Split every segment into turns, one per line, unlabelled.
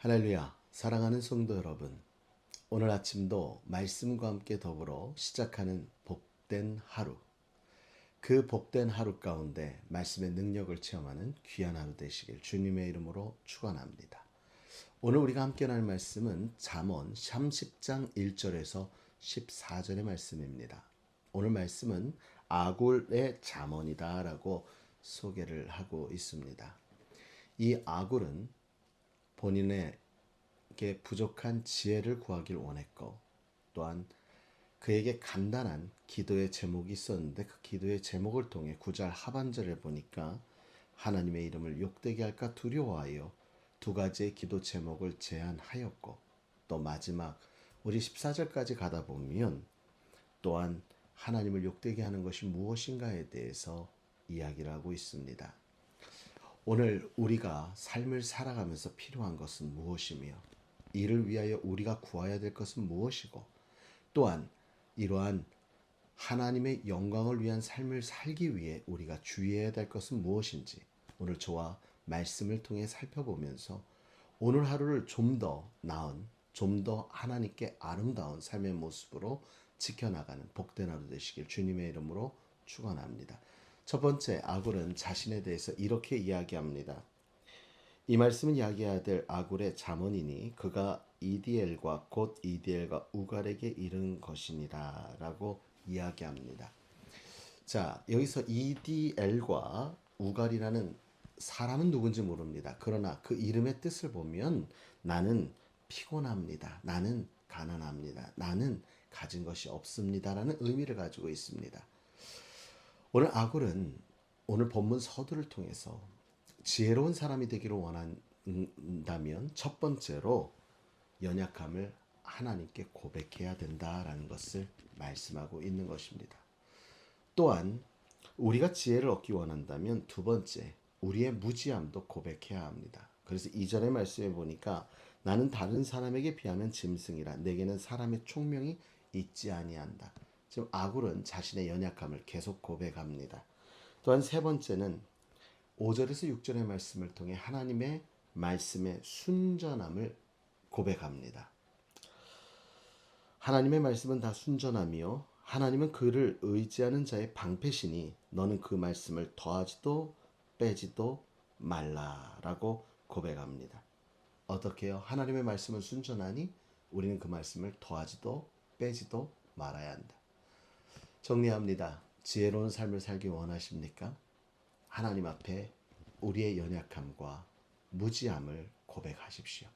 할렐루야, 사랑하는 성도 여러분. 오늘 아침도 말씀과 함께 더불어 시작하는 복된 하루. 그 복된 하루 가운데 말씀의 능력을 체험하는 귀한 하루 되시길 주님의 이름으로 축원합니다. 오늘 우리가 함께 나눌 말씀은 잠언 30장 1절에서 14절의 말씀입니다. 오늘 말씀은 아굴의 잠언이다라고 소개를 하고 있습니다. 이 아굴은 본인에게 부족한 지혜를 구하길 원했고 또한 그에게 간단한 기도의 제목이 있었는데 그 기도의 제목을 통해 구절 하반절을 보니까 하나님의 이름을 욕되게 할까 두려워하여 두 가지의 기도 제목을 제안하였고 또 마지막 우리 14절까지 가다 보면 또한 하나님을 욕되게 하는 것이 무엇인가에 대해서 이야기를 하고 있습니다. 오늘 우리가 삶을 살아가면서 필요한 것은 무엇이며 이를 위하여 우리가 구해야 될 것은 무엇이고 또한 이러한 하나님의 영광을 위한 삶을 살기 위해 우리가 주의해야 될 것은 무엇인지 오늘 저와 말씀을 통해 살펴보면서 오늘 하루를 좀 더 나은, 좀 더 하나님께 아름다운 삶의 모습으로 지켜나가는 복된 하루 되시길 주님의 이름으로 축원합니다. 첫 번째 아굴은 자신에 대해서 이렇게 이야기합니다. 이 말씀은 될 아굴의 자문이니 그가 이디엘과 곧 이디엘과 우갈에게 이른 것이니라 라고 이야기합니다. 자 여기서 이디엘과 우갈이라는 사람은 누군지 모릅니다. 그러나 그 이름의 뜻을 보면 나는 피곤합니다. 나는 가난합니다. 나는 가진 것이 없습니다라는 의미를 가지고 있습니다. 오늘 아굴은 오늘 본문 서두를 통해서 지혜로운 사람이 되기를 원한다면 첫 번째로 연약함을 하나님께 고백해야 된다라는 것을 말씀하고 있는 것입니다. 또한 우리가 지혜를 얻기 원한다면 두 번째 우리의 무지함도 고백해야 합니다. 그래서 이전의 말씀에 보니까 나는 다른 사람에게 비하면 짐승이라 내게는 사람의 총명이 있지 아니한다. 지금 아굴은 자신의 연약함을 계속 고백합니다. 또한 세 번째는 5절에서 6절의 말씀을 통해 하나님의 말씀의 순전함을 고백합니다. 하나님의 말씀은 다 순전하며 하나님은 그를 의지하는 자의 방패시니 너는 그 말씀을 더하지도 빼지도 말라라고 고백합니다. 어떻게요? 하나님의 말씀은 순전하니 우리는 그 말씀을 더하지도 빼지도 말아야 한다. 정리합니다. 지혜로운 삶을 살기 원하십니까? 하나님 앞에 우리의 연약함과 무지함을 고백하십시오.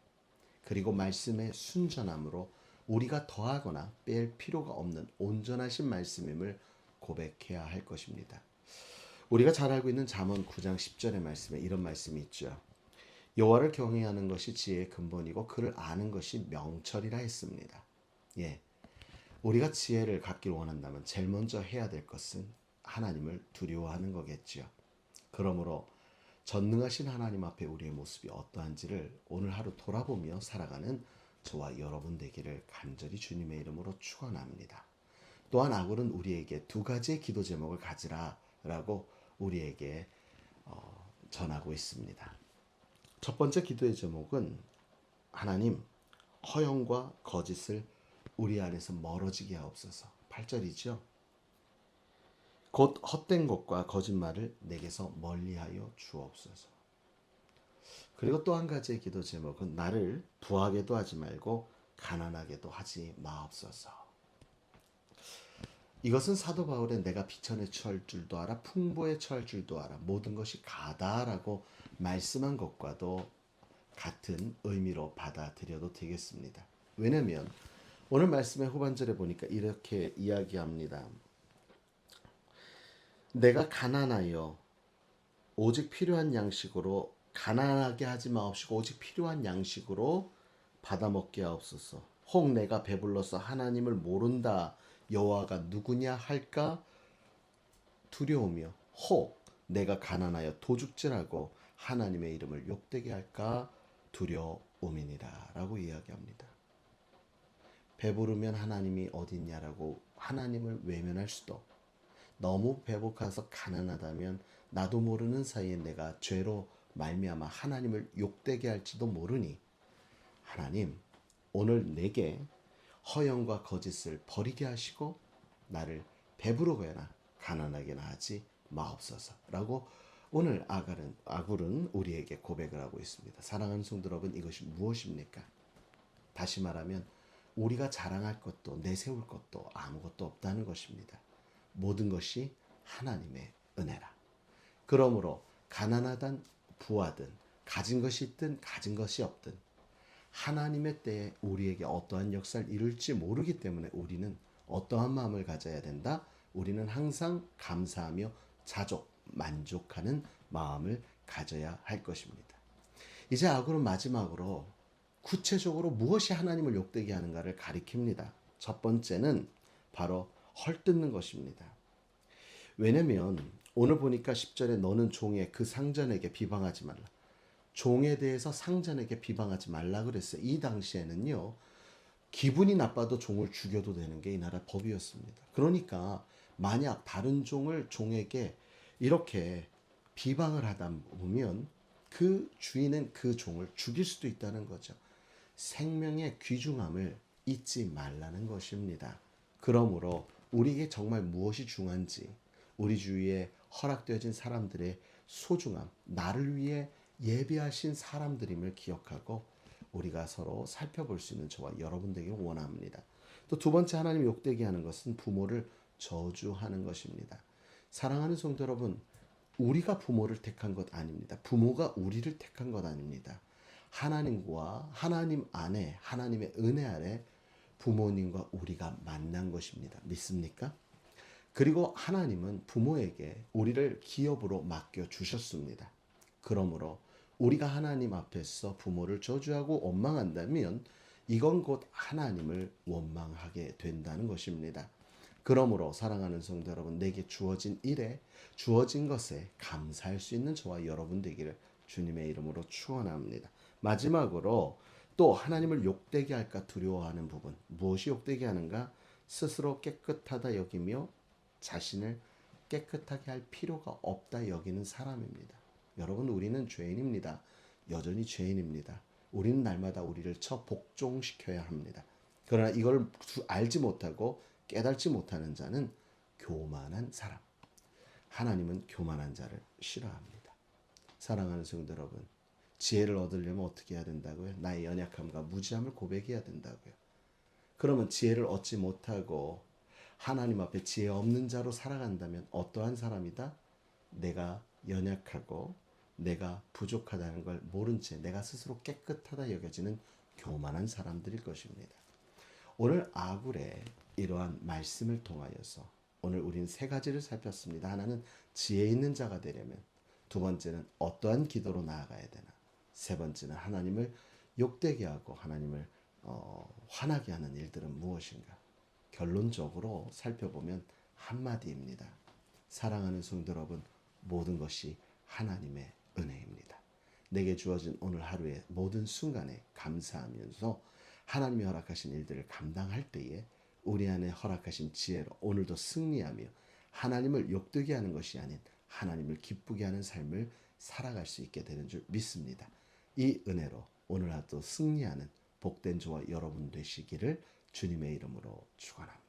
그리고 말씀의 순전함으로 우리가 더하거나 뺄 필요가 없는 온전하신 말씀임을 고백해야 할 것입니다. 우리가 잘 알고 있는 잠언 9장 10절의 말씀에 이런 말씀이 있죠. 여호와를 경외하는 것이 지혜의 근본이고 그를 아는 것이 명철이라 했습니다. 예. 우리가 지혜를 갖길 원한다면 제일 먼저 해야 될 것은 하나님을 두려워하는 거겠지요. 그러므로 전능하신 하나님 앞에 우리의 모습이 어떠한지를 오늘 하루 돌아보며 살아가는 저와 여러분 되기를 간절히 주님의 이름으로 축원합니다. 또한 아굴은 우리에게 두 가지의 기도 제목을 가지라라고 우리에게 어, 전하고 있습니다. 첫 번째 기도의 제목은 하나님 허영과 거짓을 우리 안에서 멀어지게 하옵소서. 8절이죠. 곧 헛된 것과 거짓말을 내게서 멀리하여 주옵소서. 그리고 또 한 가지의 기도 제목은 나를 부하게도 하지 말고 가난하게도 하지 마옵소서. 이것은 사도 바울의 내가 비천에 처할 줄도 알아 풍부에 처할 줄도 알아 모든 것이 가다라고 말씀한 것과도 같은 의미로 받아들여도 되겠습니다. 왜냐하면 오늘 말씀의 후반절에 보니까 이렇게 이야기합니다. 내가 가난하여 오직 필요한 양식으로 가난하게 하지 마옵시고 오직 필요한 양식으로 받아 먹게 하옵소서. 혹 내가 배불러서 하나님을 모른다 여호와가 누구냐 할까 두려우며 혹 내가 가난하여 도둑질하고 하나님의 이름을 욕되게 할까 두려움이니라라고 이야기합니다. 배부르면 하나님이 어딨냐라고 하나님을 외면할 수도 너무 배고파서 가난하다면 나도 모르는 사이에 내가 죄로 말미암아 하나님을 욕되게 할지도 모르니 하나님, 오늘 내게 허영과 거짓을 버리게 하시고 나를 배부르거나 가난하게나 하지 마옵소서라고 오늘 아갈은 아굴은 우리에게 고백을 하고 있습니다. 사랑하는 성도 여러분, 이것이 무엇입니까? 다시 말하면 우리가 자랑할 것도 내세울 것도 아무것도 없다는 것입니다. 모든 것이 하나님의 은혜라. 그러므로 가난하든 부하든 가진 것이 있든 가진 것이 없든 하나님의 때에 우리에게 어떠한 역사를 이룰지 모르기 때문에 우리는 어떠한 마음을 가져야 된다? 우리는 항상 감사하며 자족, 만족하는 마음을 가져야 할 것입니다. 이제 아굴은 마지막으로 구체적으로 무엇이 하나님을 욕되게 하는가를 가리킵니다. 첫 번째는 바로 헐뜯는 것입니다. 왜냐면 오늘 보니까 10절에 너는 종의 그 상전에게 비방하지 말라. 종에 대해서 상전에게 비방하지 말라 그랬어요. 이 당시에는요. 기분이 나빠도 종을 죽여도 되는 게 이 나라 법이었습니다. 그러니까 만약 다른 종을 종에게 이렇게 비방을 하다 보면 그 주인은 그 종을 죽일 수도 있다는 거죠. 생명의 귀중함을 잊지 말라는 것입니다. 그러므로 우리에게 정말 무엇이 중요한지 우리 주위에 허락되어진 사람들의 소중함, 나를 위해 예비하신 사람들임을 기억하고 우리가 서로 살펴볼 수 있는 저와 여러분 되길 원합니다. 또 두 번째 하나님 욕되게 하는 것은 부모를 저주하는 것입니다. 사랑하는 성도 여러분, 우리가 부모를 택한 것 아닙니다. 부모가 우리를 택한 것 아닙니다. 하나님과 하나님 안에 하나님의 은혜 아래 부모님과 우리가 만난 것입니다. 믿습니까? 그리고 하나님은 부모에게 우리를 기업으로 맡겨 주셨습니다. 그러므로 우리가 하나님 앞에서 부모를 저주하고 원망한다면 이건 곧 하나님을 원망하게 된다는 것입니다. 그러므로 사랑하는 성도 여러분, 내게 주어진 일에 주어진 것에 감사할 수 있는 저와 여러분 되기를 주님의 이름으로 축원합니다. 마지막으로 또 하나님을 욕되게 할까 두려워하는 부분 무엇이 욕되게 하는가 스스로 깨끗하다 여기며 자신을 깨끗하게 할 필요가 없다 여기는 사람입니다. 여러분 우리는 죄인입니다. 여전히 죄인입니다. 우리는 날마다 우리를 처 복종시켜야 합니다. 그러나 이걸 알지 못하고 깨달지 못하는 자는 교만한 사람. 하나님은 교만한 자를 싫어합니다. 사랑하는 성도 여러분, 지혜를 얻으려면 어떻게 해야 된다고요? 나의 연약함과 무지함을 고백해야 된다고요. 그러면 지혜를 얻지 못하고 하나님 앞에 지혜 없는 자로 살아간다면 어떠한 사람이다? 내가 연약하고 내가 부족하다는 걸 모른 채 내가 스스로 깨끗하다 여겨지는 교만한 사람들일 것입니다. 오늘 아굴의 이러한 말씀을 통하여서 오늘 우리는 세 가지를 살폈습니다. 하나는 지혜 있는 자가 되려면 두 번째는 어떠한 기도로 나아가야 되나 세 번째는 하나님을 욕되게 하고 하나님을 어, 화나게 하는 일들은 무엇인가 결론적으로 살펴보면 한마디입니다. 사랑하는 성도 여러분 모든 것이 하나님의 은혜입니다. 내게 주어진 오늘 하루의 모든 순간에 감사하면서 하나님이 허락하신 일들을 감당할 때에 우리 안에 허락하신 지혜로 오늘도 승리하며 하나님을 욕되게 하는 것이 아닌 하나님을 기쁘게 하는 삶을 살아갈 수 있게 되는 줄 믿습니다. 이 은혜로 오늘 하루 승리하는 복된 저와 여러분 되시기를 주님의 이름으로 축원합니다.